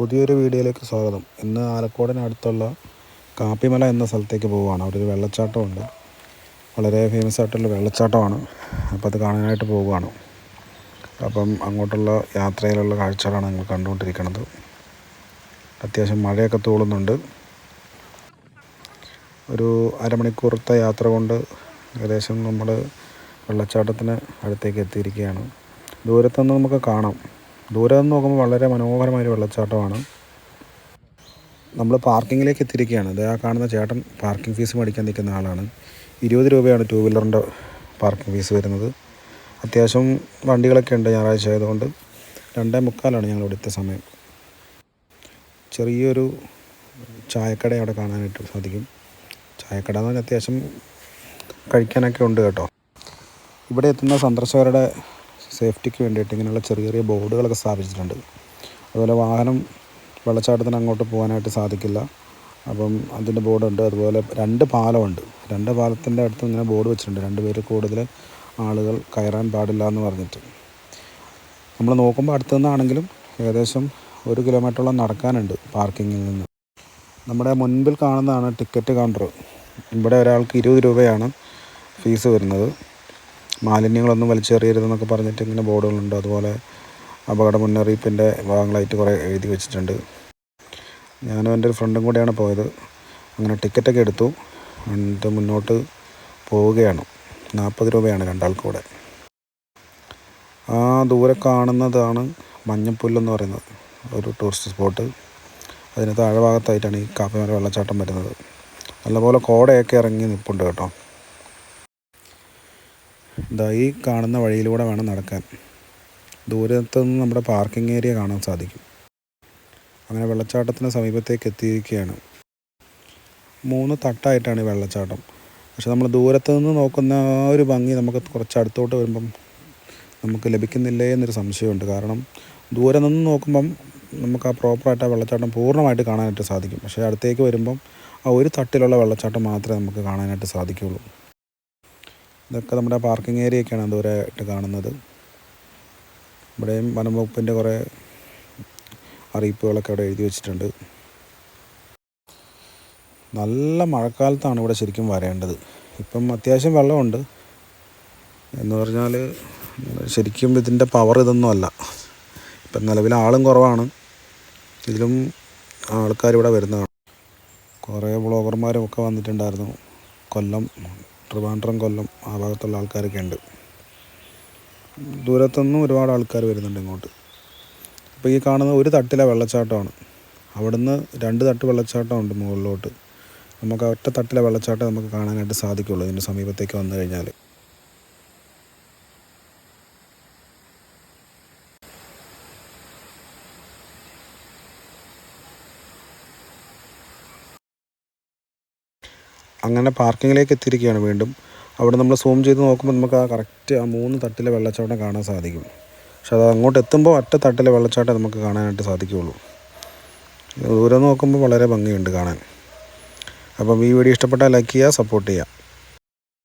പുതിയൊരു വീഡിയോയിലേക്ക് സ്വാഗതം. ഇന്ന് ആലക്കോടിനടുത്തുള്ള കാപ്പിമല എന്ന സ്ഥലത്തേക്ക് പോവുകയാണ്. അവിടെ ഒരു വെള്ളച്ചാട്ടമുണ്ട്. വളരെ ഫേമസ് ആയിട്ടുള്ള വെള്ളച്ചാട്ടമാണ്. അപ്പോൾ അത് കാണാനായിട്ട് പോവുകയാണ്. അപ്പം അങ്ങോട്ടുള്ള യാത്രയിലുള്ള കാഴ്ചകളാണ് നിങ്ങൾ കണ്ടുകൊണ്ടിരിക്കുന്നത്. അത്യാവശ്യം മഴയൊക്കെ തൂളുന്നുണ്ട്. ഒരു അരമണിക്കൂറത്തെ യാത്ര കൊണ്ട് ഏകദേശം നമ്മൾ വെള്ളച്ചാട്ടത്തിന് അടുത്തേക്ക് എത്തിയിരിക്കുകയാണ്. ദൂരത്തുനിന്ന് നമുക്ക് കാണാം. ദൂരെ നിന്ന് നോക്കുമ്പോൾ വളരെ മനോഹരമായ ഒരു വെള്ളച്ചാട്ടമാണ്. നമ്മൾ പാർക്കിങ്ങിലേക്ക് എത്തിയിരിക്കുകയാണ്. അത് ആ കാണുന്ന ചേട്ടൻ പാർക്കിംഗ് ഫീസ് മേടിക്കാൻ നിൽക്കുന്ന ആളാണ്. ഇരുപത് രൂപയാണ് ടു വീലറിന്റെ പാർക്കിംഗ് ഫീസ് വരുന്നത്. അത്യാവശ്യം വണ്ടികളൊക്കെ ഉണ്ട് ഞായറാഴ്ച ആയതുകൊണ്ട് രണ്ടേ മുക്കാലാണ് ഞങ്ങൾ ഇവിടുത്തെ സമയം. ചെറിയൊരു ചായക്കട അവിടെ കാണാനായിട്ട് സാധിക്കും. ചായക്കട എന്ന് പറഞ്ഞാൽ അത്യാവശ്യം കഴിക്കാനൊക്കെ ഉണ്ട് കേട്ടോ. ഇവിടെ എത്തുന്ന സന്ദർശകരുടെ സേഫ്റ്റിക്ക് വേണ്ടിയിട്ട് ഇങ്ങനെയുള്ള ചെറിയ ചെറിയ ബോർഡുകളൊക്കെ സ്ഥാപിച്ചിട്ടുണ്ട്. അതുപോലെ വാഹനം വെള്ളച്ചാട്ടത്തിന് അങ്ങോട്ട് പോകാനായിട്ട് സാധിക്കില്ല. അപ്പം അതിന്റെ ബോർഡുണ്ട്. അതുപോലെ രണ്ട് പാലമുണ്ട്. രണ്ട് പാലത്തിന്റെ അടുത്ത് ഇങ്ങനെ ബോർഡ് വെച്ചിട്ടുണ്ട്. രണ്ട് പേര് കൂടുതൽ ആളുകൾ കയറാൻ പാടില്ല എന്ന് പറഞ്ഞിട്ട്. നമ്മൾ നോക്കുമ്പോൾ അടുത്തു നിന്നാണെങ്കിലും ഏകദേശം ഒരു കിലോമീറ്ററോളം നടക്കാനുണ്ട് പാർക്കിങ്ങിൽ നിന്ന്. നമ്മുടെ മുൻപിൽ കാണുന്നതാണ് ടിക്കറ്റ് കൗണ്ടർ. ഇവിടെ ഒരാൾക്ക് ഇരുപത് രൂപയാണ് ഫീസ് വരുന്നത്. മാലിന്യങ്ങളൊന്നും വലിച്ചെറിയരുതെന്നൊക്കെ പറഞ്ഞിട്ട് ഇങ്ങനെ ബോർഡുകളുണ്ട്. അതുപോലെ അപകട മുന്നറിയിപ്പിന്റെ ഭാഗങ്ങളായിട്ട് കുറേ എഴുതി വെച്ചിട്ടുണ്ട്. ഞാനും എന്റെ ഒരു ഫ്രണ്ടും കൂടെയാണ് പോയത്. അങ്ങനെ ടിക്കറ്റൊക്കെ എടുത്തു. എന്നിട്ട് മുന്നോട്ട് പോവുകയാണ്. നാൽപ്പത് രൂപയാണ് രണ്ടാൾക്ക് കൂടെ. ആ ദൂരെ കാണുന്നതാണ് മഞ്ഞപ്പുല്ലെന്ന് പറയുന്നത്. ഒരു ടൂറിസ്റ്റ് സ്പോട്ട് അതിന് താഴെ ഭാഗത്തായിട്ടാണ് ഈ കാപ്പിമല വെള്ളച്ചാട്ടം വരുന്നത്. നല്ലപോലെ കോടയൊക്കെ ഇറങ്ങി നിൽപ്പുണ്ട് കേട്ടോ. ഇതാ ഈ കാണുന്ന വഴിയിലൂടെ വേണം നടക്കാൻ. ദൂരത്തുനിന്ന് നമ്മുടെ പാർക്കിംഗ് ഏരിയ കാണാൻ സാധിക്കും. അങ്ങനെ വെള്ളച്ചാട്ടത്തിന് സമീപത്തേക്ക് എത്തിയിരിക്കുകയാണ്. മൂന്ന് തട്ടായിട്ടാണ് ഈ വെള്ളച്ചാട്ടം. പക്ഷെ നമ്മൾ ദൂരത്തു നിന്ന് നോക്കുന്ന ആ ഒരു ഭംഗി നമുക്ക് കുറച്ച് അടുത്തോട്ട് വരുമ്പം നമുക്ക് ലഭിക്കുന്നില്ലേ എന്നൊരു സംശയമുണ്ട്. കാരണം ദൂരെ നിന്ന് നോക്കുമ്പം നമുക്ക് ആ പ്രോപ്പറായിട്ട് ആ വെള്ളച്ചാട്ടം പൂർണമായിട്ട് കാണാനായിട്ട് സാധിക്കും. പക്ഷേ അടുത്തേക്ക് വരുമ്പം ആ ഒരു തട്ടിലുള്ള വെള്ളച്ചാട്ടം മാത്രമേ നമുക്ക് കാണാനായിട്ട് സാധിക്കുകയുള്ളൂ. ഇതൊക്കെ നമ്മുടെ പാർക്കിംഗ് ഏരിയയൊക്കെയാണ് ദൂരമായിട്ട് കാണുന്നത്. ഇവിടെയും വനംവകുപ്പിന്റെ കുറേ അറിയിപ്പുകളൊക്കെ അവിടെ എഴുതി വെച്ചിട്ടുണ്ട്. നല്ല മഴക്കാലത്താണ് ഇവിടെ ശരിക്കും വരേണ്ടത്. ഇപ്പം അത്യാവശ്യം വെള്ളമുണ്ട്. എന്ന് പറഞ്ഞാൽ ശരിക്കും ഇതിന്റെ പവർ ഇതൊന്നും അല്ല. ഇപ്പം നിലവിൽ ആളും കുറവാണ്. ഇതിലും ആൾക്കാർ ഇവിടെ വരുന്നതാണ്. കുറേ ബ്ലോഗർമാരും ഒക്കെ വന്നിട്ടുണ്ടായിരുന്നു. കൊല്ലം ട്രിവാൻഡ്രം കൊല്ലം ആ ഭാഗത്തുള്ള ആൾക്കാരൊക്കെ ഉണ്ട്. ദൂരത്തുനിന്നും ഒരുപാട് ആൾക്കാർ വരുന്നുണ്ട് ഇങ്ങോട്ട്. അപ്പോൾ ഈ കാണുന്ന ഒരു തട്ടിലെ വെള്ളച്ചാട്ടമാണ്. അവിടുന്ന് രണ്ട് തട്ട് വെള്ളച്ചാട്ടമുണ്ട് മുകളിലോട്ട്. നമുക്ക് ഒറ്റ തട്ടിലെ വെള്ളച്ചാട്ടം നമുക്ക് കാണാനായിട്ട് സാധിക്കുള്ളൂ ഇതിന്റെ സമീപത്തേക്ക് വന്നു കഴിഞ്ഞാൽ അങ്ങനെ പാർക്കിങ്ങിലേക്ക് എത്തിയിരിക്കുകയാണ് വീണ്ടും. അവിടെ നമ്മൾ സൂം ചെയ്ത് നോക്കുമ്പോൾ നമുക്ക് ആ കറക്റ്റ് ആ മൂന്ന് തട്ടിലെ വെള്ളച്ചാട്ടം കാണാൻ സാധിക്കും. പക്ഷെ അത് അങ്ങോട്ട് എത്തുമ്പോൾ ഒറ്റ തട്ടിലെ വെള്ളച്ചാട്ടം നമുക്ക് കാണാനായിട്ട് സാധിക്കുകയുള്ളൂ. ദൂരെ നോക്കുമ്പോൾ വളരെ ഭംഗിയുണ്ട് കാണാൻ. അപ്പം ഈ വീഡിയോ ഇഷ്ടപ്പെട്ടാൽ ലൈക്ക് ചെയ്യുക സപ്പോർട്ട് ചെയ്യുക.